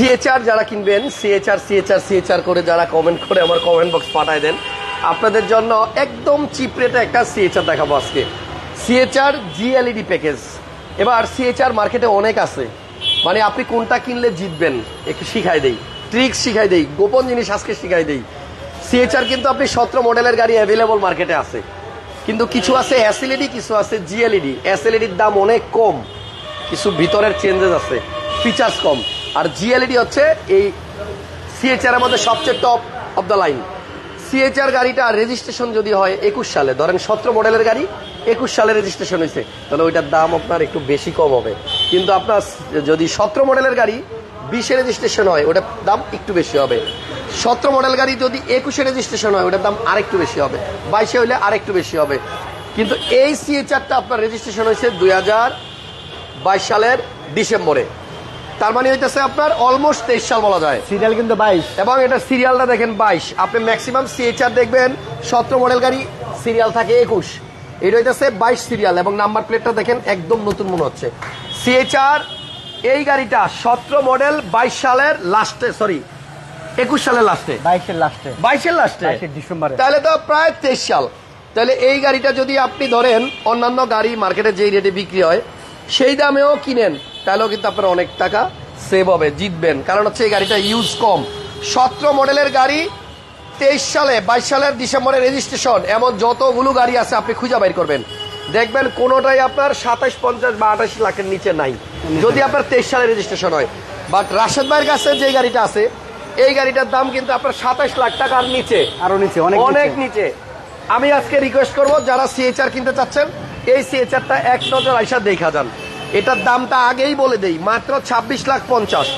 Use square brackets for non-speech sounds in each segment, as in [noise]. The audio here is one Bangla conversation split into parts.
সিএচআর যারা কিনবেন সিএচআর সিএচআর সিএচআর করে যারা কমেন্ট করে আমার কমেন্ট বক্স পাঠায় দেন। আপনাদের জন্য একদম চিপ রেটে একটা সিএচআর দেখাবো আজকে। সিএচআর জিএলইডি প্যাকেজ এবার সিএচআর মার্কেটে অনেক আছে। মানে আপনি কোনটা কিনলে জিতবেন, একটু শিখাই দেই। ট্রিক্স শিখাই দেই, গোপন জিনিস আজকে শিখাই দেই। সিএচআর কিন্তু আপনি সতেরো মডেলের গাড়ি অ্যাভেলেবল মার্কেটে আছে। কিন্তু কিছু আছে এসএলইডি কিছু আছে জিএলইডি এসএলইডির দাম অনেক কম। কিছু ভিতরের চেঞ্জেস আছে ফিচার্স কম। আর জিএলইডি হচ্ছে এই সিএচআর এর মধ্যে সবচেয়ে top of the line CHR গাড়িটা রেজিস্ট্রেশন যদি হয় একুশ সালে, ধরেন সতেরো মডেলের গাড়ি, একুশ সালে রেজিস্ট্রেশন হয়েছে, তাহলে ওইটার দাম আপনার একটু বেশি কম হবে। কিন্তু আপনার যদি সতেরো মডেলের গাড়ি বিশে রেজিস্ট্রেশন হয়, ওটার দাম একটু বেশি হবে। সতেরো মডেল গাড়ি যদি একুশে রেজিস্ট্রেশন হয়, ওটার দাম আরেকটু বেশি হবে। বাইশে হইলে আরেকটু বেশি হবে। কিন্তু এই সিএচআরটা আপনার রেজিস্ট্রেশন হয়েছে দুই হাজার বাইশ সালের ডিসেম্বরে। তার মানে হইতেছে আপনার অলমোস্ট তেইশ সাল বলা যায়। সিরিয়াল কিন্তু বাইশ। এবং এটা সিরিয়ালটা দেখেন বাইশ। আপনি ম্যাক্সিমাম সিএচআর দেখবেন সতেরো মডেল গাড়ি সিরিয়াল থাকে একুশ। এটা হইতেছে বাইশ সিরিয়াল এবং নাম্বার প্লেটটা দেখেন একদম নতুন মনে হচ্ছে। সিএচআর এই গাড়িটা সতেরো মডেল বাইশ সালের লাস্টে সরি একুশ সালের লাস্টে বাইশের লাস্টে বাইশের লাস্টে ডিসেম্বরে। তাহলে তো প্রায় তেইশ সাল। তাহলে এই গাড়িটা যদি আপনি ধরেন অন্যান্য গাড়ি মার্কেটে যেই রেটে বিক্রি হয় সেই দামেও কিনেন। তাহলেও কিন্তু আপনার অনেক টাকা সেভ হবে জিতবেন। কারণ হচ্ছে এই গাড়িটা ইউজ কম। সতেরো মডেলের গাড়ি তেইশ সালে বাইশ সালের ডিসেম্বরে রেজিস্ট্রেশন এমন যতগুলো গাড়ি আছে আপনি খুঁজে বাইর করবেন। দেখবেন কোনোটাই আপনার সাতাশ পঞ্চাশ বা আঠাশ লাখের নিচে নাই। যদি আপনার তেইশ সালে রেজিস্ট্রেশন হয়। বাট রাশেদ ভাইয়ের কাছে যে গাড়িটা আছে এই গাড়িটার দাম কিন্তু আপনার সাতাশ লাখ টাকার নিচে। আরও নিচে অনেক। নিচে। আমি আজকে রিকোয়েস্ট করব যারা সিএচআর কিনতে চাচ্ছেন এই সিএচআরটা এক নজর আইসা দেখা যান। এটার দামটা আগেই বলে দেই মাত্র ছাব্বিশ লাখ পঞ্চাশ।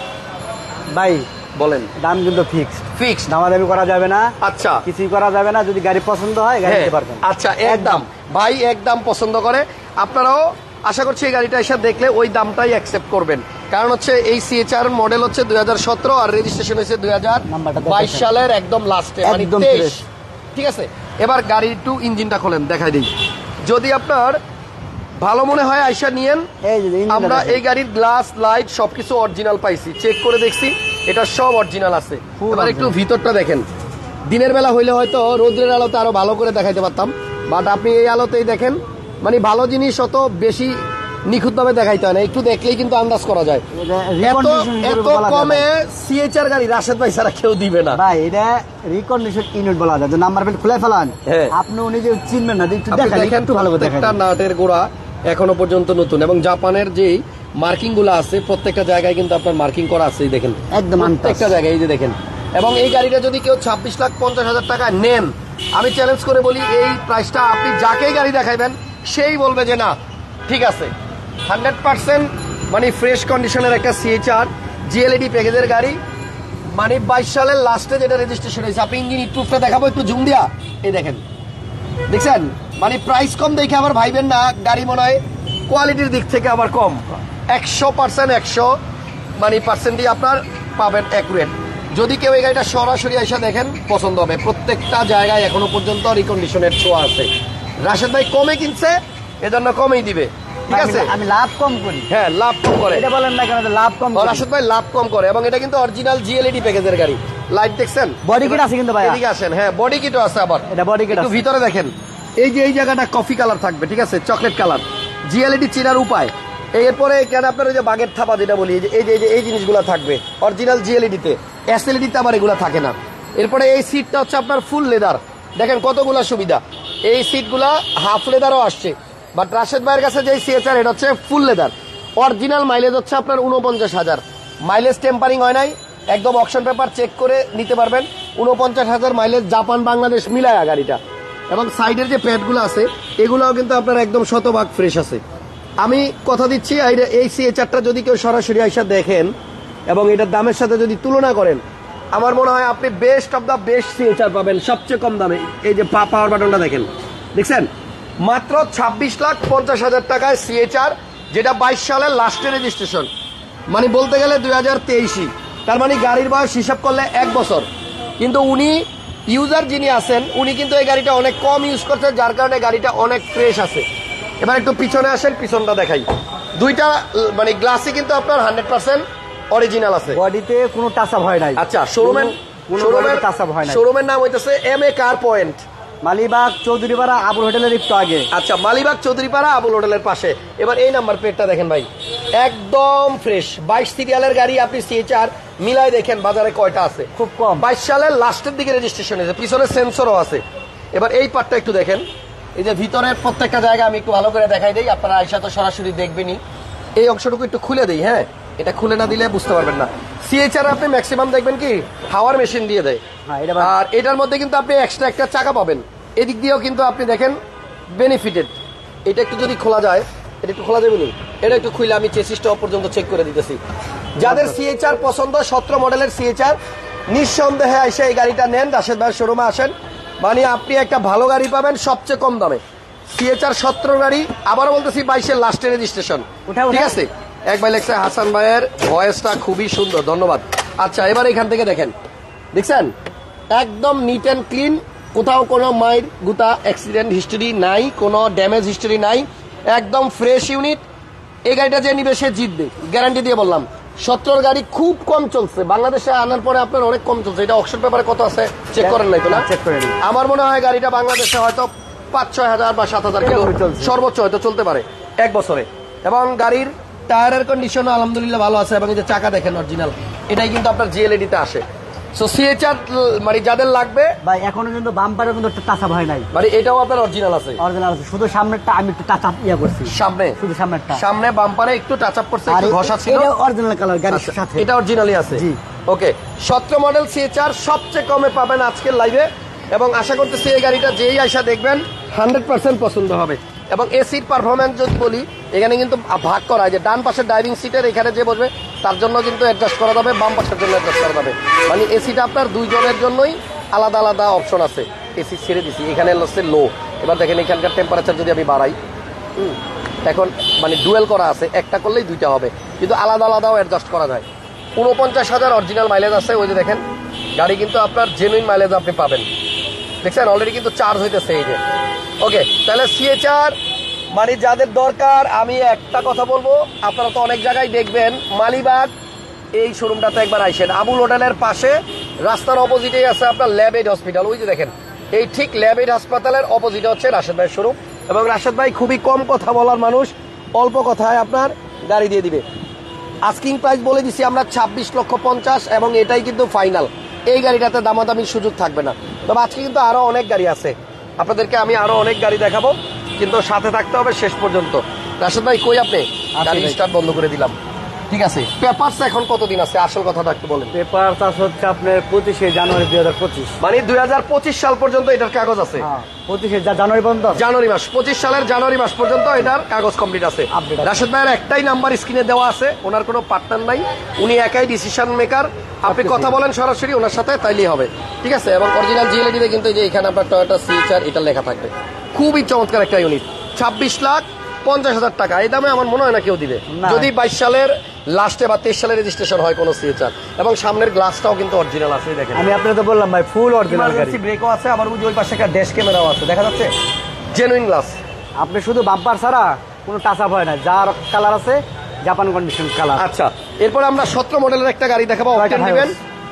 ভাই বলেন। দাম কিন্তু ফিক্সড ফিক্সড দামাদামি করা যাবে না। আচ্ছা। কিছুই করা যাবে না যদি গাড়ি পছন্দ হয় গাড়ি হ্যাঁ, নিতে পারবেন। আচ্ছা একদম। ভাই একদম পছন্দ করে। আপনারাও আশা করছি এই গাড়িটা এসে দেখলে ওই দামটাই অ্যাকসেপ্ট করবেন। কারণ হচ্ছে এই সিএচআর মডেল হচ্ছে দুই হাজার সতেরো আর রেজিস্ট্রেশন হয়েছে দুই বাইশ সালের একদম লাস্টে মানে ঠিক আছে? এবার গাড়ি একটু ইঞ্জিনটা খোলেন দেখাই দিই। যদি আপনার ভালো মনে হয় আইসা নিয়েন। যে আমরা এই গাড়ির গ্লাস লাইট সবকিছু অরিজিনাল পাইছি। চেক করে দেখছি এটা সব অরিজিনাল আছে। এবার একটু ভিতরটা দেখেন। দিনের বেলা হইলে হয়তো রোদ্রের আলোতে আরও ভালো করে দেখাইতে পারতাম। বাট আপনি এই আলোতেই দেখেন মানে ভালো জিনিস অত বেশি নিখুঁতভাবে দেখাইতে হয় না। একটু দেখলেই কিন্তু আন্দাজ করা যায়। এত এত কমে সিএচআর গাড়ি রাশেদ ভাই ছাড়া কেউ দিবে না। ভাই এটা রিকন্ডিশন ইউনিট বলা যায়। নাম্বার প্লেট খুলে ফেলান। হ্যাঁ। আপনি নিজে চিনবেন না একটু দেখেন একটু ভালো করে দেখেন। নাটের গোড়া এখনও পর্যন্ত নতুন। এবং জাপানের যে মার্কিংগুলো আছে প্রত্যেকটা জায়গায় কিন্তু আপনার মার্কিং করা আছে এই দেখেন। একদম। প্রত্যেকটা জায়গায় এই যে দেখেন। এবং এই গাড়িটা যদি কেউ ছাব্বিশ লাখ পঞ্চাশ হাজার টাকা নেন আমি চ্যালেঞ্জ করে বলি এই প্রাইসটা আপনি যাকেই গাড়ি দেখাইবেন সেই বলবে যে না ঠিক আছে। হান্ড্রেড পার্সেন্ট মানে ফ্রেশ কন্ডিশনের একটা সিএচআর জিএলইডি প্যাকেজের গাড়ি। মানে বাইশ সালের লাস্টে যেটা রেজিস্ট্রেশন হয়েছে আপনি ইঞ্জিন প্রুফটা দেখাবো একটু জুম দিয়া। এই দেখেন। দেখছেন? মানে প্রাইস কম দেখে আবার ভাইবেন না গাড়ি মনে হয় কোয়ালিটির দিক থেকে আবার কম। একশো পার্সেন্ট একশো মানে পার্সেন্টই আপনার পাবেন অ্যাকুরেট যদি কেউ এই গাড়িটা সরাসরি এসে দেখেন পছন্দ হবে। প্রত্যেকটা জায়গায় এখনও পর্যন্ত রিকন্ডিশনের ছোঁয়া আছে। রাশেদ ভাই কমে কিনছে এজন্য কমেই দিবে। ঠিক আছে? আমি- লাভ কম করি। হ্যাঁ লাভ কম করে। এটা বলেন না কেন লাভ কম রাশেদ ভাই লাভ কম করে। এবং এটা কিন্তু অরিজিনাল জিএলইডি প্যাকেজের গাড়ি। লাইট দেখছেন? Body kit আছে কিন্তু ভাইয়া। এদিকে আসেন হ্যাঁ বডি কিটও আছে আবার। এটা body kit একটু ভিতরে দেখেন। এই যে এই জায়গাটা কফি কালার থাকবে ঠিক আছে? চকলেট কালার জিএলইডি চেনার উপায়। এরপরে এখানে আপনার যে বাগের থাপা যেটা বলি এই যে এই যে- এই যে এই জিনিসগুলো থাকবে। অরিজিনাল জিএলইডিতে এসএলইডিতে আবার এগুলো থাকে না। এরপরে এই সিটটা হচ্ছে আপনার ফুল লেদার দেখেন কতগুলা সুবিধা। এই সিটগুলা হাফ লেদারও আসছে। বাট রাশেদ ভাইয়ের কাছে যে সিএচআর এটা হচ্ছে ফুল লেদার অরিজিনাল মাইলেজ হচ্ছে আপনার উনপঞ্চাশ হাজার। মাইলেজ টেম্পারিং হয় নাই। একদম অপশন পেপার চেক করে নিতে পারবেন। উনপঞ্চাশ হাজার মাইলেজ জাপান বাংলাদেশ মিলায়া গাড়িটা। এবং সাইডের যে প্যাডগুলো আছে, এগুলোও কিন্তু আপনার একদম শতভাগ ফ্রেশ আছে। আমি কথা দিচ্ছি, এই- সিএচআরটা যদি কেউ সরাসরি আইসা দেখেন এবং এটার দামের সাথে যদি তুলনা করেন, আমার মনে হয় আপনি best of the best CHR পাবেন, সবচেয়ে কম দামে। এই যে পাওয়ার বাটনটা দেখেন। দেখছেন? মাত্র ছাব্বিশ লাখ পঞ্চাশ হাজার টাকায় সিএচআর যেটা বাইশ সালের লাস্টে রেজিস্ট্রেশন মানে বলতে গেলে দুই হাজার তেইশই। তার মানে গাড়ির বয়স হিসাব করলে এক বছর। কিন্তু উনি ইউজার যিনি আছেন উনি কিন্তু এই গাড়িটা অনেক কম ইউজ করছেন যার কারণে গাড়িটা অনেক ফ্রেশ আছে। এবার একটু পিছনে আসেন পিছনটা দেখাই। দুইটা মানে গ্লাসই কিন্তু আপনার হান্ড্রেড পার্সেন্ট অরিজিনাল আছে। বডিতে কোনো টাচ আপ হয় নাই। আচ্ছা শোরুমের শোরুমের টাচ আপ হয় নাই। শোরুমের নাম হইতেছে M A car point Malibagh Chowdhurypara Abul হোটেলের একটু আগে। আচ্ছা মালিবাগ চৌধুরীপাড়া আবুল হোটেলের পাশে। এবার এই নাম্বার প্লেটটা দেখেন ভাই। একদম ফ্রেশ বাইশ সিরিয়ালের গাড়ি আপনি সিএচআর মিলাই দেখেন বাজারে কয়টা আছে। খুব কম। বাইশ সালের লাস্টের দিকে রেজিস্ট্রেশন হয়েছে পিছনে সেন্সরও আছে। এবার এই পার্টটা একটু দেখেন। এই যে ভিতরের প্রত্যেকটা জায়গা আমি একটু ভালো করে দেখাই দিই আপনারা আইসা তো সরাসরি দেখবেনই। এই অংশটুকু একটু খুলে দিই হ্যাঁ? এটা খুলে না দিলে বুঝতে পারবেন না। সিএচআর আপনি ম্যাক্সিমাম দেখবেন কি? হাওয়ার মেশিন দিয়ে দেয়। হ্যাঁ, আর এটার মধ্যে কিন্তু আপনি এক্সট্রা একটা চাকা পাবেন। এদিক দিয়েও কিন্তু আপনি দেখেন বেনিফিটেড এটা একটু যদি খোলা যায় এটা একটু খোলা যাবে নি? এটা একটু খুলে আমি চেসিসটা পর্যন্ত চেক করে দিতেছি। যাদের সিএচআর পছন্দ সতেরো মডেলের সিএচআর নিঃসন্দেহে এসে এই গাড়িটা নেন। রাশেদ ভাইয়ের শোরুমে আসেন। মানে আপনি একটা ভালো গাড়ি পাবেন সবচেয়ে কম দামে। সিএচআর সতেরো গাড়ি আবারও বলতেছি বাইশের লাস্টের রেজিস্ট্রেশন। ঠিক আছে? এক ভাই লেখছে হাসান ভাইয়ের ভয়েসটা খুবই সুন্দর ধন্যবাদ। আচ্ছা এবার এখান থেকে দেখেন। দেখছেন? একদম নিট অ্যান্ড ক্লিন কোথাও কোনো মায়ের গুতা অ্যাক্সিডেন্ট হিস্টোরি নাই কোনো ড্যামেজ হিস্টোরি নাই একদম ফ্রেশ ইউনিট এই গাড়িটা যে নিবে সে জিতবে গ্যারান্টি দিয়ে বললাম। সত্তর গাড়ি খুব কম চলছে। বাংলাদেশে আনার পরে আপনার অনেক কম চলছে। এটা অক্সর পেপারে কত আছে? চেক করেন নাই তো না? চেক করে নিই। আমার মনে হয় গাড়িটা বাংলাদেশে হয়তো পাঁচ ছয় হাজার বা সাত হাজার কিলো সর্বোচ্চ হয়তো চলতে পারে। এক বছরে। এবং গাড়ির টায়ারের কন্ডিশন আলহামদুলিল্লাহ ভালো আছে এবং এই যে চাকা দেখেন অরিজিনাল এটাই কিন্তু আপনার জিএলএডিতে আসে। সো সিএচআর মানে যাদের লাগবে ভাই এখনও কিন্তু বাম্পারে কিন্তু টাচ আপ হয় নাই। মানে এটাও আপনার অরিজিনাল আছে। অরিজিনাল আছে। শুধু সামনেরটা আমি একটু টাচ আপ ইয়া করছি। সামনে? শুধু সামনেরটা। সামনে বাম্পারে একটু টাচ আপ করছে একটু ঘষা ছিল। এটা অরিজিনাল কালার গাড়ির আচ্ছা, সাথে। এটা অরিজিনালি আছে। জি। ওকে সতেরো মডেল সিএচআর সবচেয়ে কমে পাবেন আজকের লাইভে এবং আশা করতেছি এই গাড়িটা যেই আইসা দেখবেন হান্ড্রেড পার্সেন্ট পছন্দ হবে। এবং এসির পারফরমেন্স যদি বলি, এখানে কিন্তু ভাগ করা হয় যে ডান পাশের ড্রাইভিং সিটের এখানে যে বসবে, তার জন্য কিন্তু অ্যাডজাস্ট করা যাবে, বাম পাশের জন্য অ্যাডজাস্ট করা যাবে। মানে এসিটা আপনার দুইজনের জন্যই আলাদা আলাদা অপশন আছে। এসি ছেড়ে দিছি, এখানে হচ্ছে লো এবার দেখেন এখানকার টেম্পারেচার যদি আমি বাড়াই এখন মানে ডুয়েল করা আছে, একটা করলেই দুইটা হবে। কিন্তু আলাদা আলাদাও অ্যাডজাস্ট করা যায়। উনপঞ্চাশ হাজার অরিজিনাল মাইলেজ আছে, ওই যে দেখেন, গাড়ি কিন্তু আপনার জেনুইন মাইলেজ আপনি পাবেন। দেখছেন অলরেডি কিন্তু চার্জ হইতেছে এই যে। ওকে তাহলে সিএচআর মানে যাদের দরকার, আমি একটা কথা বলব, আপনারা তো অনেক জায়গায় দেখবেন, মালিবাগ, এই শোরুমটাতে একবার আইসেন। আবুল হোটেলের পাশে, রাস্তার অপোজিটেই আছে আপনার ল্যাব এইড হসপিটাল ওই যে দেখেন, এই ঠিক ল্যাব এইড হাসপাতালের অপোজিটে হচ্ছে রাশেদ ভাইয়ের শোরুম এবং রাশেদ ভাই খুবই কম কথা বলার মানুষ, অল্প কথায় আপনার গাড়ি দিয়ে দিবে। আস্কিং প্রাইস বলে দিছি আমরা ছাব্বিশ লক্ষ পঞ্চাশ, এবং এটাই কিন্তু ফাইনাল এই গাড়িটাতে দামাদামির সুযোগ থাকবে না। তবে আজকে কিন্তু আরও অনেক গাড়ি আছে। আপনাদেরকে আমি আরও অনেক গাড়ি দেখাবো কিন্তু সাথে থাকতে হবে শেষ পর্যন্ত। রাশেদ ভাই কই আপনি? গাড়ি স্টার্ট বন্ধ করে দিলাম। ঠিক আছে পেপারস এখন কতদিন আছে? আসল কথাটা একটু বলেন। পেপার আছে হচ্ছে আপনার পঁচিশে জানুয়ারি দুই হাজার পঁচিশ। মানে দুই হাজার পঁচিশ সাল পর্যন্ত এটার কাগজ আছে। হ্যাঁ। পঁচিশে জানুয়ারি পর্যন্ত? জানুয়ারি মাস পঁচিশ সালের জানুয়ারি মাস পর্যন্ত এটার কাগজ কমপ্লিট আছে। রাশেদ ভাইয়ের একটাই নাম্বার স্ক্রিনে দেওয়া আছে ওনার কোনো পার্টনার নাই উনি একাই ডিসিশন মেকার আপনি কথা বলেন সরাসরি ওনার সাথে তাইলেই হবে। ঠিক আছে? এবং অরিজিনাল জিএলডিতে কিন্তু এই যে এখানে আপনার টয়োটা এটা লেখা থাকবে। খুবই চমৎকার একটা ইউনিট ছাব্বিশ লাখ পঞ্চাশ হাজার টাকা। এই দামে আমার মনে হয় না কেউ দিবে। যদি বাইশ সালের লাস্টে বা তেইশ সালের রেজিস্ট্রেশন হয় কোনো সিএচআর এবং সামনের গ্লাসটাও কিন্তু অরিজিনাল আছে দেখেন। আমি আপনাকে তো বললাম ভাই ফুল অরিজিনাল গাড়ি। ব্রেকও আছে আবার ওই ওই পাশে একটা ড্যাশ ক্যামেরাও আছে দেখা যাচ্ছে? জেনুইন গ্লাস আপনি শুধু বাম্পার ছাড়া কোনো টাচ আপ হয় না যার কালার আছে জাপান কন্ডিশন কালার আচ্ছা এরপর আমরা সতেরো মডেলের একটা গাড়ি দেখাবো। Hiace। নেবেন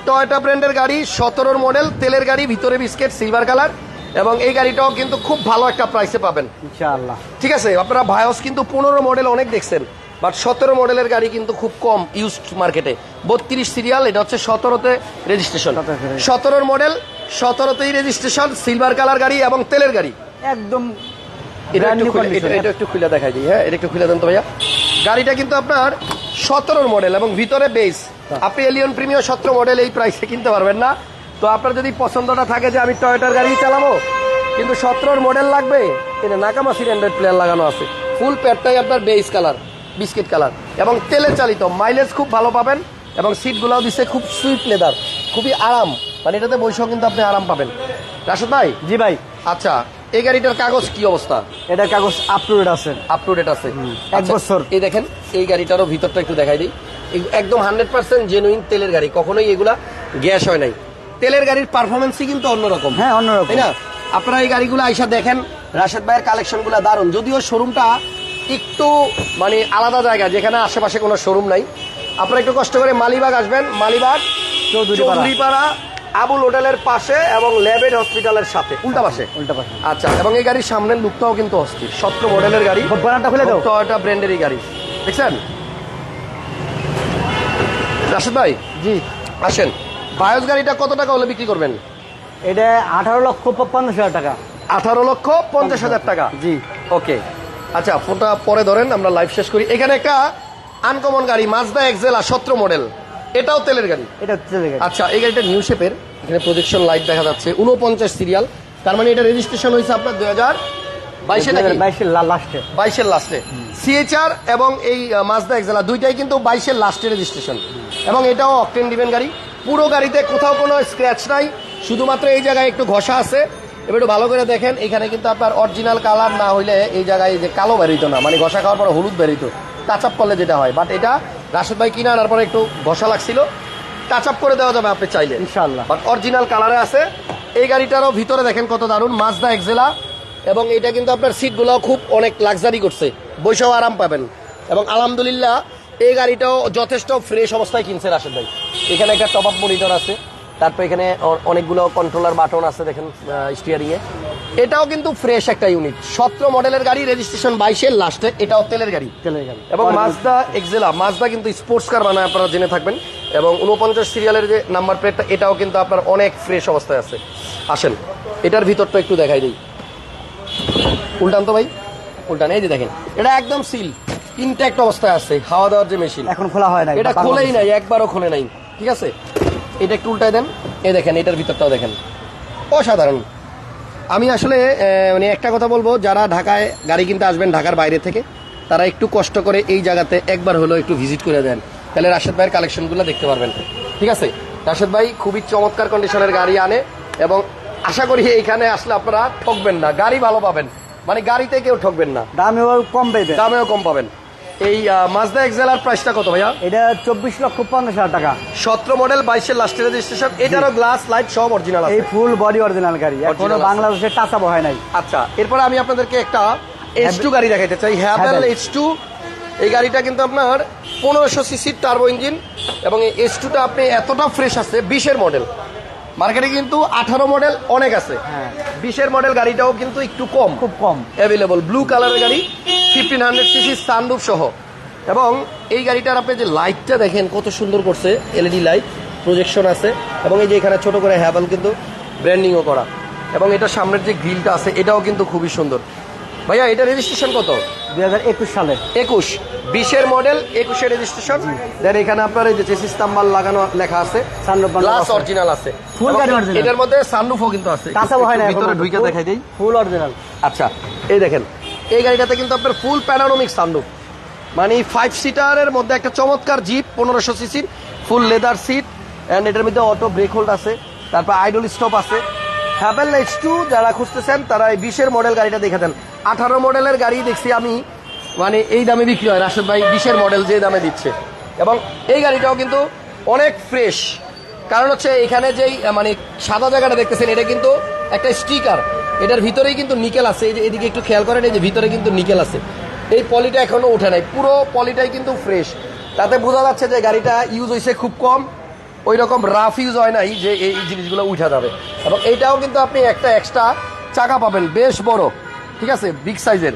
টয়োটা ব্র্যান্ডের গাড়ি সতেরোর মডেল তেলের গাড়ি ভিতরে বিস্কেট সিলভার কালার এবং এই গাড়িটাও কিন্তু খুব ভালো একটা প্রাইসে পাবেন। ইনশাআল্লাহ। ঠিক আছে আপনারা ভায়স কিন্তু পনেরো মডেল অনেক দেখছেন বাট সতেরো মডেলের গাড়ি কিন্তু খুব কম ইউজড মার্কেটে বত্রিশ সিরিয়াল এটা হচ্ছে সতেরোতে রেজিস্ট্রেশন 17 তে। সতেরোর মডেল সতেরোতেই রেজিস্ট্রেশন সিলভার কালার গাড়ি এবং তেলের গাড়ি। একদম এটা একটু খুলে condition। এটা- এটা একটু খুলে দেখাই দিই হ্যাঁ এটা একটু খুলে দেন তো ভাইয়া। গাড়িটা কিন্তু আপনার সতেরোর মডেল এবং ভিতরে বেস আপনি এলিয়ন প্রিমিয়ার সতেরো মডেল এই প্রাইসে কিনতে পারবেন না। তো আপনার যদি পছন্দটা থাকে যে আমি টয়োটার গাড়ি চালাবো কিন্তু সতেরোর মডেল লাগবে এটা নাকামাসির অ্যান্ড্রয়েড প্লেয়ার লাগানো আছে। ফুল প্যাডটাই আপনার বেস কালার বিস্কিট কালার এবং তেলে চালিত মাইলেজ খুব ভালো পাবেন এবং সিটগুলোও দিচ্ছে খুব সুইট লেদার খুবই আরাম। মানে এটাতে বৈশাখ কিন্তু আপনি আরাম পাবেন। রাশেদ ভাই? জি ভাই। আচ্ছা এই গাড়িটার কাগজ কি অবস্থা? এটার কাগজ আপ টু ডেট আছে। আপ টু ডেট আছে। এক আচ্ছা, বছর। এই দেখেন এই গাড়িটারও ভিতরটা একটু দেখাই দিই। একদম হান্ড্রেড পার্সেন্ট জেনুইন তেলের গাড়ি কখনোই এগুলা গ্যাস হয় নাই। তেলের গাড়ির পারফরমেন্সই কিন্তু অন্যরকম। হ্যাঁ, অন্যরকম। তাই না? আপনারা এই গাড়িগুলো আইসা দেখেন রাশেদ ভাইয়ের কালেকশনগুলো দারুণ। যদিও শোরুমটা একটু মানে আলাদা জায়গা যেখানে আশেপাশে কোনো শোরুম নাই। আপনারা একটু কষ্ট করে মালিবাগ আসবেন। মালিবাগ চৌধুরীপাড়া। আবুল হোটেলের পাশে এবং ল্যাবেড হসপিটালের সাথে। উল্টা পাশে। উল্টা পাশে। আচ্ছা এবং এই গাড়ির সামনের লুকটাও কিন্তু অস্থির। সত্য মডেলের গাড়ি। বানানটা খুলে দাও। টয়োটা ব্র্যান্ডেরই গাড়ি। দেখছেন? রাশেদ ভাই জি। আসেন। বায়োস গাড়িটা কত টাকা হলে বিক্রি করবেন? এটা আঠারো লক্ষ পঞ্চাশ হাজার টাকা। আঠারো লক্ষ পঞ্চাশ হাজার টাকা। জি। ওকে। আচ্ছা ফোনটা পরে ধরেন আমরা লাইভ শেষ করি। এখানে একটা আনকমন গাড়ি মাজদা এক্সেলা সতেরো মডেল এটাও তেলের গাড়ি? এটা চলে গেছে আচ্ছা এই গাড়িটা নিউ শেপের এখানে প্রজেকশন লাইট দেখা যাচ্ছে। উনপঞ্চাশ সিরিয়াল তার মানে এটা রেজিস্ট্রেশন হয়েছে আপনার দুই হাজার বাইশে নাকি? বাইশের লাস্টে বাইশের লাস্টে সিএচআর এবং এই মাজদা এক্সেলা দুইটাই কিন্তু বাইশের লাস্টে রেজিস্ট্রেশন এবং এটাও অকটেন ডিভেন গাড়ি। পুরো গাড়িতে কোথাও কোনো স্ক্র্যাচ নাই শুধুমাত্র এই জায়গায় একটু ঘষা আছে। এবার একটু ভালো করে দেখেন এখানে কিন্তু আপনার অরিজিনাল কালার না হইলে এই জায়গায় যে কালো বেরিত না মানে ঘষা খাওয়ার পরে হলুদ বেরিত টাচ আপ করলে যেটা হয়। বাট এটা রাশেদ ভাই কিনে আনার পরে একটু ঘষা লাগছিল। টাচ আপ করে দেওয়া যাবে আপনি চাইলে। ইনশাল্লাহ বাট অরিজিনাল কালারে আছে। এই গাড়িটারও ভিতরে দেখেন কত দারুণ মাজদা এক্সেলা এবং এটা কিন্তু আপনার সিটগুলোও খুব অনেক লাক্সারি করছে। বৈশাও আরাম পাবেন। এবং আলহামদুলিল্লাহ এই গাড়িটাও যথেষ্ট ফ্রেশ অবস্থায় কিনছে রাশেদ ভাই। এখানে একটা টপ আপ মনিটর আছে। তারপর এখানে অনেকগুলো কন্ট্রোলার বাটন আছে দেখেন স্টিয়ারিংয়ে এটাও কিন্তু ফ্রেশ একটা ইউনিট সতেরো মডেলের গাড়ি রেজিস্ট্রেশন বাইশের লাস্টে এটাও তেলের গাড়ি। তেলের গাড়ি। এবং মাজদা এক্সেলা মাজদা কিন্তু স্পোর্টস কার বানায় আপনারা জেনে থাকবেন। এবং উনপঞ্চাশ সিরিয়ালের যে নাম্বার প্লেটটা এটাও কিন্তু আপনার অনেক ফ্রেশ অবস্থায় আছে। আসেন এটার ভিতরটা একটু দেখাই দিই। উল্টান তো ভাই? উল্টান এই যে দেখেন। এটা একদম সিল ইনট্যাক্ট অবস্থায় আছে হাওয়া দেওয়ার যে মেশিন। এখন খোলা হয় না এটা খোলেই নাই একবারও খোলে নাই ঠিক আছে? এটা একটু উল্টায় দেন এই দেখেন এটার ভিতরটাও দেখেন। অসাধারণ। আমি আসলে মানে একটা কথা বলব যারা ঢাকায় গাড়ি কিনতে আসবেন ঢাকার বাইরে থেকে তারা একটু কষ্ট করে এই জায়গাতে একবার হলো একটু ভিজিট করে দেন। তাহলে রাশেদ ভাইয়ের কালেকশনগুলো দেখতে পারবেন। ঠিক আছে? রাশেদ ভাই খুবই চমৎকার কন্ডিশনের গাড়ি আনে এবং আশা করি এইখানে আসলে আপনারা ঠকবেন না। গাড়ি ভালো পাবেন। মানে গাড়িতে কেউ ঠকবেন না। দামে কম পেবে দামেও কম পাবেন। এই মাজদা এক্সেলার প্রাইসটা কত ভাইয়া? এটা চব্বিশ লক্ষ পঞ্চাশ হাজার টাকা। সতেরো মডেল বাইশের লাস্টের রেজিস্ট্রেশন এটারও গ্লাস লাইট সব অরিজিনাল এই ফুল বডি অরিজিনাল গাড়ি এখনও। বাংলাদেশে টাচা হয় নাই। আচ্ছা এরপরে আমি আপনাদেরকে একটা এইচ টু গাড়ি দেখাইতে চাই হ্যাভেল। এইচ টু এই গাড়িটা কিন্তু আপনার পনেরোশো সিসির টার্বো ইঞ্জিন এবং এই এইচ টুটা আপনি এতটা ফ্রেশ আছে বিশের মডেল মার্কেটে কিন্তু আঠারো মডেল অনেক আছে। হ্যাঁ। বিশের মডেল গাড়িটাও কিন্তু একটু কম। খুব কম। অ্যাভেলেবল ব্লু কালারের গাড়ি ফিফটিন হান্ড্রেড সিসি সানরুফ সহ। এবং এই গাড়িটার আপনি যে লাইটটা দেখেন কত সুন্দর করছে এলইডি লাইট প্রজেকশন আছে। এবং এই যে এখানে ছোট করে হ্যাভেল কিন্তু ব্র্যান্ডিংও করা। এবং এটা সামনের যে গ্রিলটা আছে এটাও কিন্তু খুবই সুন্দর। ভাইয়া এটা রেজিস্ট্রেশন কত? দুই হাজার একুশ সালে। একুশ। বিশের মডেল একুশে রেজিস্ট্রেশন দেন এখানে আপনার এই যে চেসিস নাম্বার লাগানো লেখা আছে। গ্লাস অরিজিনাল আছে। এবং গাড়ি original। এটার মধ্যে সানরুফও কিন্তু আছে। টাচাও হয় না ভিতরে ঢুকে দেখাই দিই। ফুল অরিজিনাল আচ্ছা এই দেখেন। এই গাড়িটাতে কিন্তু আপনার ফুল প্যানারোমিক সানরুফ মানে ফাইভ সিটারের মধ্যে একটা চমৎকার জিপ পনেরোশো সিসির ফুল লেদার সিট অ্যান্ড এটার মধ্যে অটো ব্রেক হোল্ড আছে তারপর আইডল স্টপ আছে। হ্যাভেল এইচ টু যারা খুঁজতেছেন তারা এই বিশের মডেল গাড়িটা দেখে দেন। আঠারো মডেলের গাড়ি দেখছি আমি। মানে এই দামে বিক্রি হয়। রাশেদ ভাই বিশের মডেল যে দামে দিচ্ছে। এবং এই গাড়িটাও কিন্তু অনেক ফ্রেশ কারণ হচ্ছে এখানে যেই মানে সাদা জায়গাটা দেখতেছেন, এটা কিন্তু একটা স্টিকার এটার ভিতরেই কিন্তু নিকেল আছে। এই যে এদিকে একটু খেয়াল করেন, এই যে ভিতরে কিন্তু নিকেল আছে। এই পলিটা এখনও ওঠে নাই। পুরো পলিটাই কিন্তু ফ্রেশ তাতে বোঝা যাচ্ছে যে গাড়িটা ইউজ হয়েছে খুব কম। ওই রকম রাফ ইউজ হয় নাই যে এই জিনিসগুলো উঠা যাবে। এবং এইটাও কিন্তু আপনি একটা এক্সট্রা চাকা পাবেন। বেশ বড়। ঠিক আছে? বিগ সাইজের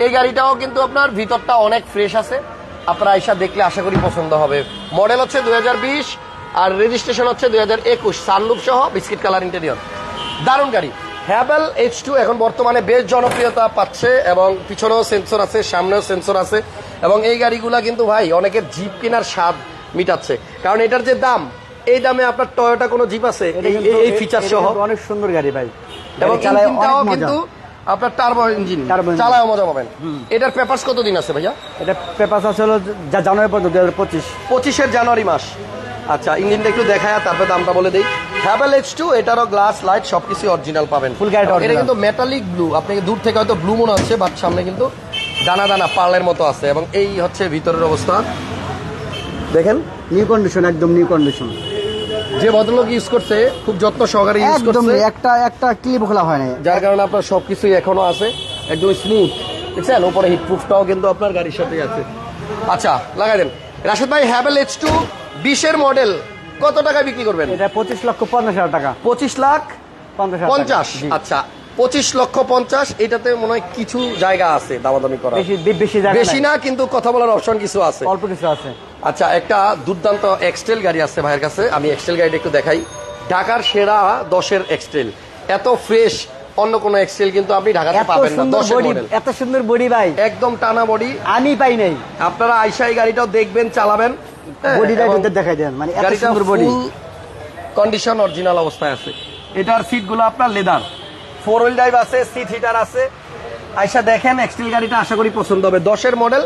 এই গাড়িটাও কিন্তু আপনার ভিতরটা অনেক ফ্রেশ আছে। আপনারা আইসা দেখলে আশা করি পছন্দ হবে। মডেল হচ্ছে দুই হাজার বিশ আর রেজিস্ট্রেশন হচ্ছে দুই হাজার একুশ। সানলুপ সহ বিস্কিট কালার ইন্টেরিয়র দারুণ গাড়ি। হ্যাভেল এইচ টু এখন বর্তমানে বেশ জনপ্রিয়তা পাচ্ছে এবং পিছনেও সেন্সর আছে সামনেও সেন্সর আছে এবং এই গাড়িগুলা কিন্তু ভাই অনেকের জিপ কেনার স্বাদ মিটাচ্ছে। কারণ এটার যে দাম এই দামে আপনার টয়োটা কোনো জিপ আছে? এই- ফিচার সহ। অনেক সুন্দর গাড়ি ভাই। এবং চালায়। কিন্তু আপনার টার্বো ইঞ্জিন। চালায় মজা পাবেন। এটার পেপারস কতদিন আছে ভাইয়া? এটা পেপারস আছে হলো জানুয়ারি পর্যন্ত দুই হাজার পঁচিশ। পঁচিশের জানুয়ারি মাস। আচ্ছা ইঞ্জিনটা একটু দেখায় তারপরে দামটা বলে দিই। হ্যাভেল এইচ টু এটারও গ্লাস লাইট সবকিছু অরিজিনাল পাবেন। ফুল গাড়িটা এবং এটা কিন্তু মেটালিক ব্লু আপনাকে দূর থেকে হয়তো ব্লু মনে হচ্ছে বাট সামনে কিন্তু দানা দানা পার্লের মতো আছে। এবং এই হচ্ছে ভিতরের অবস্থা। দেখেন নিউ কন্ডিশন একদম নিউ কন্ডিশন যে ভদ্রলোক ইউজ করছে খুব যত্ন সহকারে ইউজ একদম করছে। একটা একটা ক্লিপ খোলা হয় না যার কারণে আপনার সবকিছুই এখনও আছে। একদম স্মুথ দেখছেন? উপরে হিটপ্রুফটাও কিন্তু আপনার গাড়ির সাথে আছে। আচ্ছা লাগাই দেন। রাশেদ ভাই হ্যাভেল এইচ টু বিশের মডেল কত টাকায় বিক্রি করবেন? এটা পঁচিশ লক্ষ পঞ্চাশ হাজার টাকা। পঁচিশ লাখ পঞ্চাশ টাকা। আচ্ছা পঁচিশ লক্ষ পঞ্চাশ এটাতে মনে হয় কিছু জায়গা আছে দামাদামি করা বেশি বেশি জায়গা বেশি না কিন্তু কথা বলার অপশন কিছু আছে। অল্প কিছু আছে। আচ্ছা একটা দুর্দান্ত এক্সটেল গাড়ি আছে ভাইয়ের কাছে আমি এক্সটেল গাড়িটা একটু দেখাই। ঢাকার সেরা দশের এক্সটেল এত ফ্রেশ অন্য কোন এক্সটেল কিন্তু আপনি ঢাকাতে পাবেন না দশের বডি মডেল এত সুন্দর বডি ভাই। একদম টানা বডি আমি পাই নাই। আপনারা আইসা এই গাড়িটাও দেখবেন চালাবেন। হ্যাঁ, বডিটা একটু দেখাই দেন মানে এত সুন্দর বডি কন্ডিশন অরিজিনাল অবস্থায় আছে। এটার সিটগুলো আপনার লেদার ফোর হুইল ড্রাইভ আছে সিট হিটার আছে। আইসা দেখেন এক্সটেল গাড়িটা আশা করি পছন্দ হবে। দশের মডেল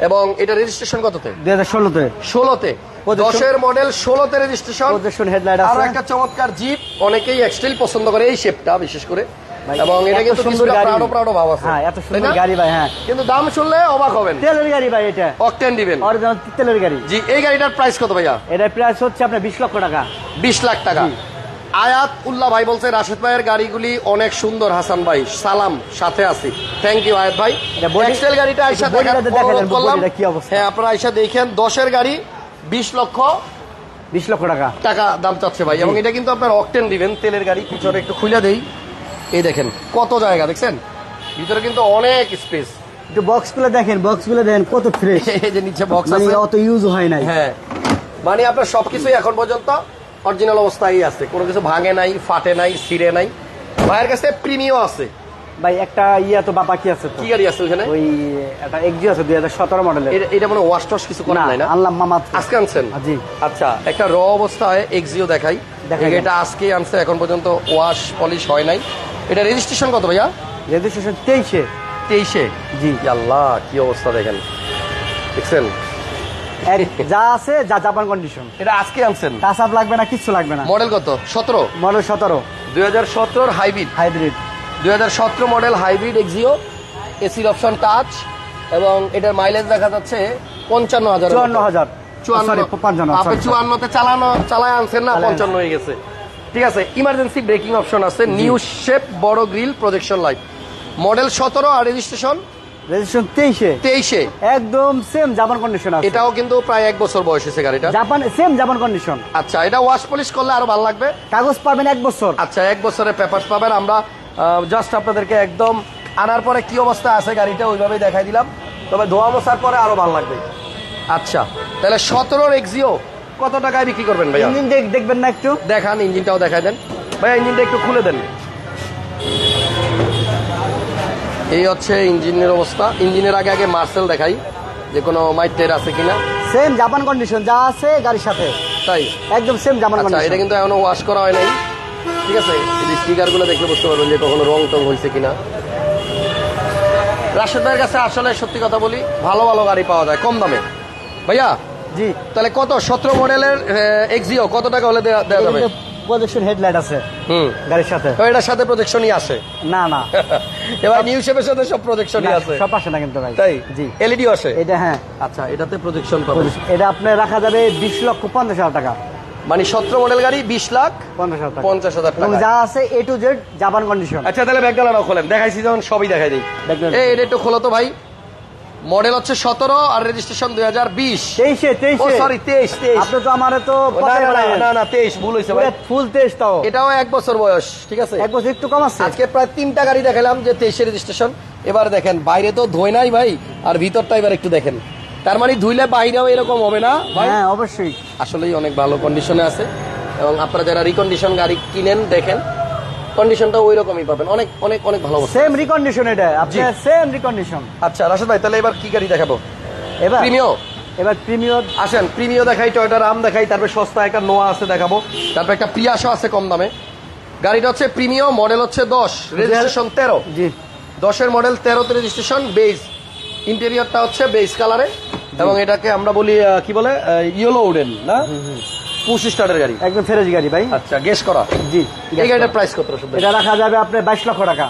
এবং এটা রেজিস্ট্রেশন কততে? দুই হাজার ষোলোতে। ষোলোতে। দশের মডেল ষোলোতে রেজিস্ট্রেশন হেডলাইট আরও একটা চমৎকার জিপ অনেকেই এক্সটেল পছন্দ করে এই শেপটা বিশেষ করে। এবং এটা কিন্তু সুন্দর গাড়ি। প্রাউড প্রাউড ভাব আছে। হ্যাঁ এত সুন্দর গাড়ি ভাই হ্যাঁ। কিন্তু দাম শুনলে অবাক হবেন। তেলের গাড়ি ভাই এটা। অকটেন দিবেন। তেলের গাড়ি। জি এই গাড়িটার প্রাইস কত ভাইয়া? এটার প্রাইস হচ্ছে আপনার বিশ লক্ষ টাকা। বিশ লাখ টাকা। আয়াত উল্লাহ ভাই বলছে রাশেদ ভাইয়ের গাড়িগুলি অনেক সুন্দর হাসান ভাই। সালাম সাথে আছি। থ্যাংক ইউ আয়াত ভাই। এটা গাড়িটা আইসা করলাম। হ্যাঁ আপনারা আইসা দেখেন দশের গাড়ি বিশ লক্ষ বিশ লক্ষ টাকা। টাকা দাম চাচ্ছে ভাই। এবং এটা কিন্তু আপনার অকটেন দিবেন তেলের গাড়ি পিছনে একটু খুলে দেই। এই দেখেন কত জায়গা দেখছেন? ভিতরে কিন্তু অনেক স্পেস একটু বক্সগুলো দেখেন বক্সগুলো দেখেন কত ফ্রেশ [laughs] এই যে নিচে বক্স মানে আছে। অত ইউজ হয় নাই। হ্যাঁ। মানে আপনার সবকিছুই এখন পর্যন্ত অরিজিনাল অবস্থায় আছে। কোনো কিছু ভাঙে নাই ফাটে নাই ছিঁড়ে নাই। ভাইয়ের কাছে প্রিমিও আছে। ভাই একটা ইয়া তো বাবা কি আছে কি গাড়ি আছে ওখানে ওই একটা এক্সি আছে দুই হাজার সতেরো মডেলের এটা- মানে ওয়াশ টস কিছু করেন নাই না? আনলাম মামা আজকে আনছেন? জি। আচ্ছা একটা র অবস্থায় এক্সিও দেখাই। এটা আজকে আনছে এখন পর্যন্ত ওয়াশ পলিশ হয় নাই। এটা রেজিস্ট্রেশন কত ভাইয়া? রেজিস্ট্রেশন তেইশে। তেইশে? জি। আল্লাহ কি অবস্থা দেখেন। দেখছেন? যা আছে যা জাপান কন্ডিশন এটা আজকে আনছেন? টাচ আপ লাগবে না কিচ্ছু লাগবে না। মডেল কত? সতেরো? মডেল সতেরো। দুই হাজার সতেরোর হাইব্রিড হাইব্রিড দুই হাজার সতেরো মডেল হাইব্রিড এক্সিও এসির অপশন টাচ এবং এটার মাইলেজ দেখা যাচ্ছে পঞ্চান্ন হাজার চুয়ান্ন হাজার। চুয়ান্ন সরি পঞ্চান্ন আপনি sorry, sorry। চুয়ান্নতে চালানো চালায় আনছেন না চালায় পঞ্চান্ন হয়ে গেছে। ঠিক আছে ইমার্জেন্সি ব্রেকিং অপশন আছে। নিউ শেপ বড় গ্রিল প্রজেকশন লাইট মডেল সতেরো আর রেজিস্ট্রেশন রেজিস্ট্রেশন তেইশে। তেইশে। একদম সেম জাপান কন্ডিশন আছে। এটাও কিন্তু প্রায় এক বছর বয়স হয়েছে গাড়িটা জাপান সেম জাপান কন্ডিশন আচ্ছা এটা ওয়াশ পলিশ করলে আরও ভালো লাগবে? কাগজ পাবেন এক বছর। আচ্ছা এক বছরের পেপারস পাবেন। আমরা জাস্ট আপনাদেরকে একদম আনার পরে কি অবস্থা আছে গাড়িটা ওইভাবেই দেখাই দিলাম। তবে ধোয়া বসার পরে আরও ভালো লাগবে। আচ্ছা তাহলে সতেরোর এক্সিও কত টাকায় বিক্রি করবেন ভাইয়া? ইঞ্জিন দেখ- দেখবেন না একটু। দেখান ইঞ্জিনটাও দেখাই দেন। ভাইয়া ইঞ্জিনটা একটু খুলে দেন। এই হচ্ছে ইঞ্জিনের অবস্থা। ইঞ্জিনের আগে আগে মার্সেল দেখাই যে কোনো মাইটের আছে কিনা। সেম জাপান কন্ডিশন যা আছে গাড়ির সাথে। তাই? একদম সেম জাপান আচ্ছা এটা কিন্তু এখনও ওয়াশ করা হয় নাই। ঠিক আছে এই যে স্টিকারগুলো দেখলে বুঝতে পারবেন যে কখনো রং টং হয়েছে কিনা। রাশেদ ভাইয়ের কাছে আসলে সত্যি কথা বলি ভালো ভালো গাড়ি পাওয়া যায় কম দামে। ভাইয়া জি। তাহলে কত? সতেরো মডেলের এক্সিও কত টাকা হলে দেওয়া যাবে? প্রজেকশন হেডলাইট আছে হুম। গাড়ির সাথে। তো এটার সাথে প্রজেকশনই আসে? না না। [laughs] এবার নিউ শেপের সাথে সব প্রজেকশনই আছে সব আসে না কিন্তু ভাই। তাই? জি। এলইডি আসে? এটা হ্যাঁ। আচ্ছা এটাতে প্রজেকশন পাবেন। এটা আপনার রাখা যাবে বিশ লক্ষ পঞ্চাশ হাজার টাকা। মানে সতেরো মডেল গাড়ি বিশ লাখ পঞ্চাশ হাজার টাকা। পঞ্চাশ হাজার এবং যা আছে A to Z Japan condition আচ্ছা তাহলে ব্যাগডালাও খোলেন দেখাইছি যখন সবই দেখাই দিই। এটা একটু খোলো তো ভাই। মডেল হচ্ছে সতেরো আর রেজিস্ট্রেশন দুই হাজার বিশ। তেইশে তেইশে। সরি তেইশ তেইশ। আপনি তো আমার তো না, না, না, না না তেইশ ভুল হয়েছে ভাই। ফুল তেইশ তাও। এটাও এক বছর বয়স ঠিক আছে? এক বছর একটু কম আছে। আজকে প্রায় তিনটা গাড়ি দেখালাম যে তেইশে রেজিস্ট্রেশন। এবার দেখেন বাইরে তো ধোয় নাই ভাই আর ভিতরটা এবার একটু দেখেন। তার মানে ধুইলে বাইরেও এরকম হবে না ভাই? হ্যাঁ অবশ্যই। আসলেই অনেক ভালো কন্ডিশনে আছে। এবং আপনারা যারা রিকন্ডিশন গাড়ি কিনেন দেখেন কন্ডিশনটা ওই রকমই পাবেন। অনেক অনেক অনেক ভালো সেম রিকন্ডিশন এটা। আপনার সেম রিকন্ডিশন আচ্ছা রাশেদ ভাই তাহলে এবার কি গাড়ি দেখাবো? এবার? প্রিমিও এবার প্রিমিয়র আসেন প্রিমিও দেখাই টয়টা রাম দেখাই তারপর সস্তা একটা নোয়া আছে দেখাবো। তারপর একটা প্রিয়াসও আছে কম দামে। গাড়িটা হচ্ছে প্রিমিও মডেল হচ্ছে দশ রেজিস্ট্রেশন তেরো। জি। দশের মডেল তেরোতে রেজিস্ট্রেশন বেজ ইন্টেরিয়রটা হচ্ছে বেজ কালারে এবং এটাকে আমরা বলি কি বলে? ইয়েলো উডেন না? গাড়ি? একদম ফ্রেশ গাড়ি ভাই। আচ্ছা করা। জি। এই গাড়িটার প্রাইস কত এটা রাখা যাবে আপনার বাইশ লক্ষ টাকা।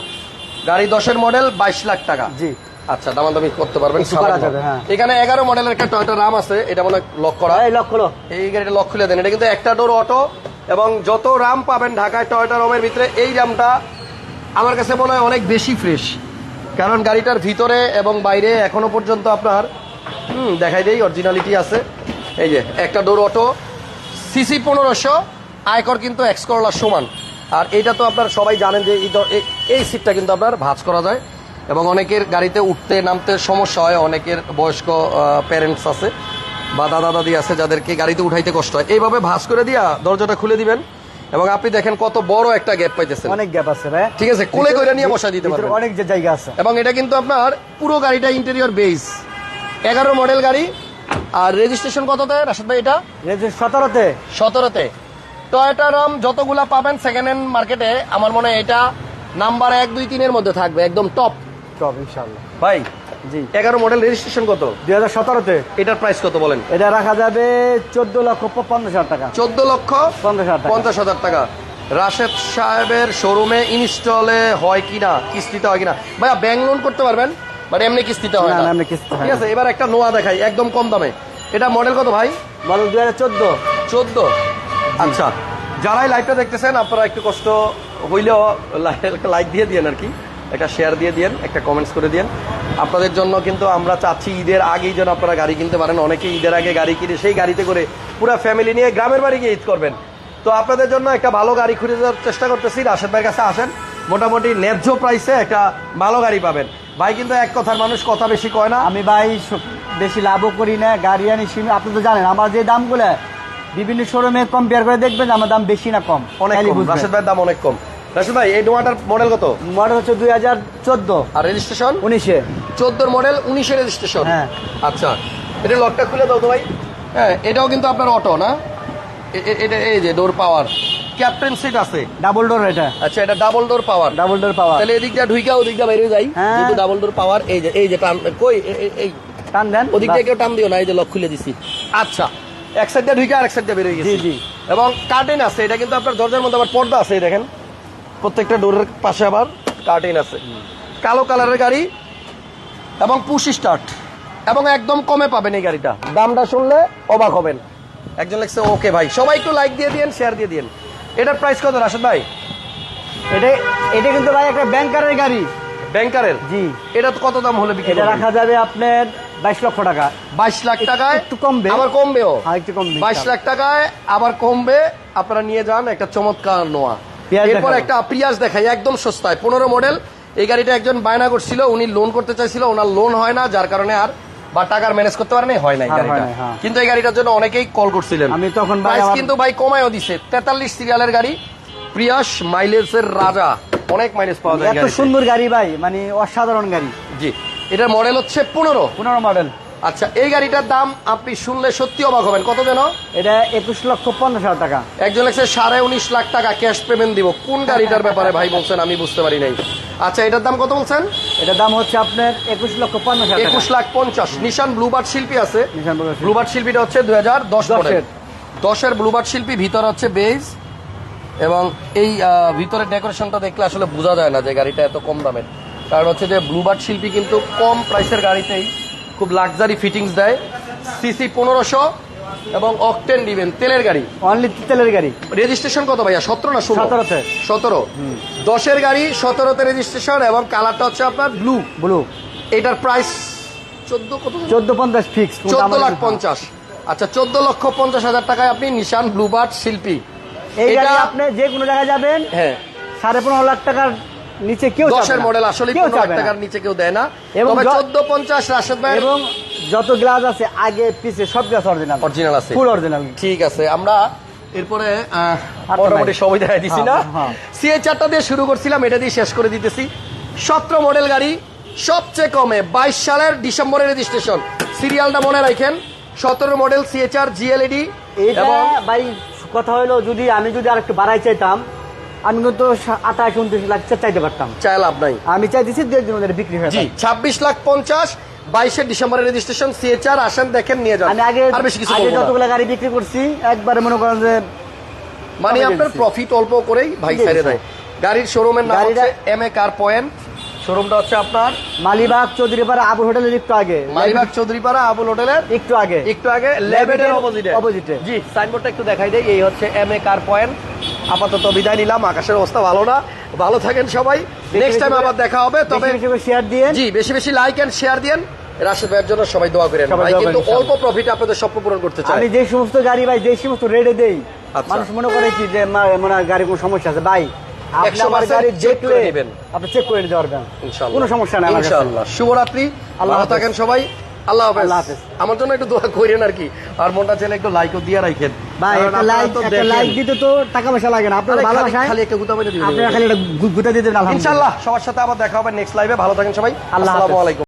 গাড়ি দশের মডেল বাইশ লাখ টাকা। জি। আচ্ছা দামাদামি করতে পারবেন হ্যাঁ। এখানে এগারো মডেলের একটা টয়টা রাম আছে এটা মনে হয় লক করা। লো এই গাড়িটা লক খুলে দেন। এটা কিন্তু একটা ডোর অটো এবং যত রাম পাবেন ঢাকায় টয়টা রমের ভিতরে এই রামটা আমার কাছে মনে হয় অনেক বেশি ফ্রেশ কারণ গাড়িটার ভিতরে এবং বাইরে এখনও পর্যন্ত আপনার হুম দেখাই দেই অরিজিনালিটি আছে। এই যে একটা ডোর অটো সিসি পনেরোশো আয়কর কিন্তু এক্স করলার সমান। আর এটা তো আপনার সবাই জানেন যে এই সিটটা কিন্তু আপনার ভাঁজ করা যায়। এবং অনেকের গাড়িতে উঠতে নামতে সমস্যা হয় অনেকের বয়স্ক প্যারেন্টস আছে বা দাদা দাদি আছে যাদেরকে গাড়িতে উঠাইতে কষ্ট হয়। এইভাবে ভাঁজ করে দিয়া দরজাটা খুলে দিবেন এবং আপনি দেখেন কত বড় একটা গ্যাপ পাইতেছেন। অনেক গ্যাপ আছে ভাই। ঠিক আছে কোলে কইরা নিয়ে বসা দিতে পারবেন। অনেক যে জায়গা আছে। এবং এটা কিন্তু আপনার পুরো গাড়িটা ইন্টেরিয়র বেস এগারো মডেল গাড়ি আর রেজিস্ট্রেশন কততে? রাশেদ ভাই এটা? সতেরোতে। সতেরোতে। টয়টা রাম যতগুলা পাবেন সেকেন্ড হ্যান্ড মার্কেটে আমার মনে হয় এটা নাম্বার এক দুই তিনের মধ্যে থাকবে একদম টপ টপ ইনশাল্লাহ ভাই জি। এগারো মডেল রেজিস্ট্রেশন কত? দুই হাজার সতেরোতে। এটার প্রাইস কত বলেন? এটা রাখা যাবে চোদ্দ লক্ষ পঞ্চাশ হাজার টাকা। চোদ্দ লক্ষ পঞ্চাশ হাজার পঞ্চাশ হাজার টাকা। রাশেদ সাহেবের শোরুমে ইনস্টলে হয় কিনা? কিস্তিতে হয় কিনা? ভাইয়া ব্যাংক লোন করতে পারবেন? মানে এমনি কিস্তিতে হয় না, এমনি কিস্তিতে হয় ঠিক আছে এবার একটা নোয়া দেখাই একদম কম দামে। এটা মডেল কত ভাই? মডেল দুই হাজার চোদ্দ। চোদ্দ? আচ্ছা যারাই লাইভটা দেখতেছেন আপনারা একটু কষ্ট হইলেও লাইক দিয়ে দিয়েন আর কি। একটা শেয়ার দিয়ে দিয়েন একটা কমেন্টস করে দিয়েন। আপনাদের জন্য কিন্তু আমরা চাচ্ছি ঈদের আগেই যেন আপনারা গাড়ি কিনতে পারেন। অনেকে ঈদের আগে গাড়ি কিনে সেই গাড়িতে করে পুরো ফ্যামিলি নিয়ে গ্রামের বাড়ি গিয়ে ঈদ করবেন। তো আপনাদের জন্য একটা ভালো গাড়ি খুঁজে দেওয়ার চেষ্টা করতেছি। রাশেদ ভাইয়ের কাছে আসেন। মোটামুটি ন্যায্য প্রাইসে একটা ভালো গাড়ি পাবেন। ভাই কিন্তু এক কথার মানুষ কথা বেশি কয় না। আমি ভাই বেশি লাভও করি না গাড়ি আনি আপনি তো জানেন আমার যে দামগুলো বিভিন্ন শোরুমে কম্পেয়ার করে দেখবেন আমার দাম বেশি না কম। অনেক। রাশেদ ভাইয়ের দাম অনেক কম। রাশেদ ভাই এই ডোমাটার মডেল কত? মডেল হচ্ছে দুই হাজার চোদ্দ। আর রেজিস্ট্রেশন উনিশে। চোদ্দোর মডেল উনিশের রেজিস্ট্রেশন হ্যাঁ। আচ্ছা এটা লকটা খুলে দাও তো ভাই। হ্যাঁ এটাও কিন্তু আপনার অটো না? এটা এই যে ডোর পাওয়ার ক্যাপ্টেন সিট আছে ডাবল ডোর এটা। আচ্ছা এটা double door power double door পাওয়া তাহলে এদিক দিয়ে ঢুইকা ওদিক দিয়ে বাইরে যাই। ডাবল ডোর পাওয়ার এই যে এই যে টান কই এই। টান দেন ওদিক দিয়ে কেউ টান দিও না এই যে লক খুলে দিছি। আচ্ছা এক সাইড দিয়ে ঢুইকা আরেক সাইড দিয়ে বেরিয়ে জি জি। এবং কার্টেন আছে এটা কিন্তু আপনার দরজার মধ্যে আবার পর্দা আছে দেখেন। প্রত্যেকটা ডোরের পাশে আবার কার্টেন আছে। কালো কালারের গাড়ি এবং পুশ স্টার্ট এবং একদম কমে পাবেন এই গাড়িটা। দামটা শুনলে অবাক হবেন। একজন লিখছে ওকে ভাই। সবাই একটু লাইক দিয়ে দিন শেয়ার দিয়ে দিন এটার প্রাইস কত রাশেদ ভাই? এটা এটা কিন্তু ভাই একটা ব্যাংকারের গাড়ি। ব্যাংকারের জি। এটা কত দাম হলে বিক্রি এটা রাখা যাবে আপনার বাইশ লক্ষ টাকা। বাইশ লাখ টাকায়? একটু কমবে। আবার কমবেও? হ্যাঁ, একটু কমবে, বাইশ লাখ টাকায় আবার কমবে। আপনারা নিয়ে যান একটা চমৎকার নোয়া। পিয়াজ এরপর একটা প্রিয়াস দেখাই একদম সস্তায়। পনেরো মডেল এই গাড়িটা একজন বায়না করছিল উনি লোন করতে চাইছিল ওনার লোন হয় না যার কারণে আর বা টাকার ম্যানেজ করতে পারেনি হয় হয় গাড়িটা। কিন্তু এই গাড়িটার জন্য অনেকেই কল করছিলেন। আমি তখন প্রাইস কিন্তু ভাই কমায়ও দিছে। তেতাল্লিশ সিরিয়ালের গাড়ি প্রিয়াস মাইলেজের রাজা। অনেক মাইলেজ পাওয়া যায় এত সুন্দর গাড়ি ভাই মানে অসাধারণ গাড়ি। জি। এটার মডেল হচ্ছে পনেরো। পনেরো মডেল আচ্ছা এই গাড়িটার দাম আপনি শুনলে সত্যি অবাক হবেন। কত যেন? এটা একুশ লক্ষ পঞ্চাশ হাজার টাকা। একজন লেখছে সাড়ে উনিশ লাখ টাকা ক্যাশ পেমেন্ট দিব। কোন গাড়িটার ব্যাপারে ভাই বলছেন আমি বুঝতে পারি নাই। আচ্ছা এটার দাম কত বলছেন? এটার দাম হচ্ছে আপনার একুশ লক্ষ পঞ্চাশ একুশ লাখ পঞ্চাশ। নিশান ব্লুবার্ড শিল্পী আছে। নিশান ব্লুবার্ড শিল্পী। শিল্পীটা হচ্ছে দুই হাজার দশ দশের। ব্লুবার্ড শিল্পী ভিতর হচ্ছে বেজ। এবং এই আহ, ভিতরের ডেকোরেশনটা দেখলে আসলে বোঝা যায় না যে গাড়িটা এত কম দামের। কারণ হচ্ছে যে ব্লুবার্ড শিল্পী কিন্তু কম প্রাইসের গাড়িতেই খুব লাক্সারি ফিটিংস দেয়। সিসি পনেরোশো এবং অকটেন দিবেন তেলের গাড়ি। অনলি তেলের গাড়ি। রেজিস্ট্রেশন কত ভাইয়া? সতেরো না সতেরোতে। সতেরো। দশের গাড়ি সতেরোতে রেজিস্ট্রেশন এবং কালারটা হচ্ছে আপনার ব্লু ব্লু এটার প্রাইস চোদ্দ কত? চোদ্দ পঞ্চাশ ফিক্স চোদ্দ লাখ পঞ্চাশ। আচ্ছা চোদ্দ লক্ষ পঞ্চাশ হাজার টাকায় আপনি নিশান ব্লুবার্ড শিল্পী। এই গাড়ি আপনি যে কোনো জায়গায় যাবেন হ্যাঁ। সাড়ে পনেরো লাখ টাকার নিচে কেউ দশের মডেল আসলে। টাকার নিচে কেউ দেয় না। তবে চোদ্দ পঞ্চাশ রাশেদ ভাই এবং যত গ্লাস আছে আগে পিছে সব গ্লাস অরিজিনাল অরিজিনাল আছে। ফুল অরিজিনাল ঠিক আছে আমরা এরপরে মোটামুটি। সবাই দেখা দিছি না। হ্যাঁ, হ্যাঁ। সিএ চারটা দিয়ে শুরু করছিলাম এটা দিয়ে শেষ করে দিতেছি। সতেরো মডেল গাড়ি সবচেয়ে কমে বাইশ সালের ডিসেম্বরের রেজিস্ট্রেশন সিরিয়ালটা মনে রাখেন সতেরো মডেল সিএচআর জিএলইডি এবং ভাই কথা হলো যদি আমি যদি আর একটু বাড়াই চাইতাম আমি কিন্তু আঠাশ উনত্রিশ লাখ চাইতে পারতাম। চায় লাভ নাই। আমি চাইতেছি দু একদিন বিক্রি হয়ে ছাব্বিশ লাখ পঞ্চাশ বাইশে ডিসেম্বরের রেজিস্ট্রেশন সিএচআর আসেন দেখেন নিয়ে যান। আমি আগে আর বেশি কিছু আগে যতগুলো গাড়ি বিক্রি করছি একবারে মনে করেন যে মানে আপনার প্রফিট অল্প করেই ভাই ছেড়ে দেয়। গাড়ির শোরুমের নাম হচ্ছে এম এ কার পয়েন্ট শোরুমটা হচ্ছে আপনার মালিবাগ চৌধুরীপাড়া আবু হোটেলের একটু আগে। মালিবাগ চৌধুরীপাড়া আবুল হোটেলের একটু আগে। একটু আগে লেবেডের লেবেডের অপোজিটে জি সাইনবোর্ডটা একটু দেখাই দেই এই হচ্ছে এম এ কার পয়েন্ট আপাতত বিদায় নিলাম। আকাশের অবস্থা ভালো না। ভালো থাকেন সবাই। নেক্সট টাইম আবার দেখা হবে। তবে শেয়ার দিয়ে জি বেশি বেশি লাইক এন্ড শেয়ার দিয়েন। রাশেদ ভাইয়ের জন্য সবাই দোয়া করেন। ভাই কিন্তু অল্প প্রফিট আপনাদের স্বপ্ন পূরণ করতে চাই আমি যে সমস্ত গাড়ি ভাই যে সমস্ত রেডে দেই আচ্ছা। মানুষ মনে করে কি যে মনে হয় কোনো সমস্যা আছে? ভাই আপনি 100% আমার গাড়ি check করে নেবেন। আপনি চেক করে নিতে পারবেন। কোনো সমস্যা নাই। ইনশাআল্লাহ। শুভরাত্রি। আল্লাহ থাকেন সবাই। আল্লাহ হাফেজ। আল্লাহ হাফেজ। আমার জন্য একটু দোয়া করেন আর কি। আর মনটা চাইলে একটু লাইকও দিয়ে রাখেন। ভাই একটা লাইক একটা লাইক দিতে তো টাকা পয়সা লাগে না। আপনার ভালোবাসায় খালি একটা গুতা দিবেন আপনারা খালি একটা গুতা দিয়ে দেবেন আলহামদুলিল্লাহ। ইনশাআল্লাহ সবার সাথে আবার দেখা হবে নেক্সট লাইভে ভালো থাকেন সবাই। আল্লাহ আসসালামু আলাইকুম।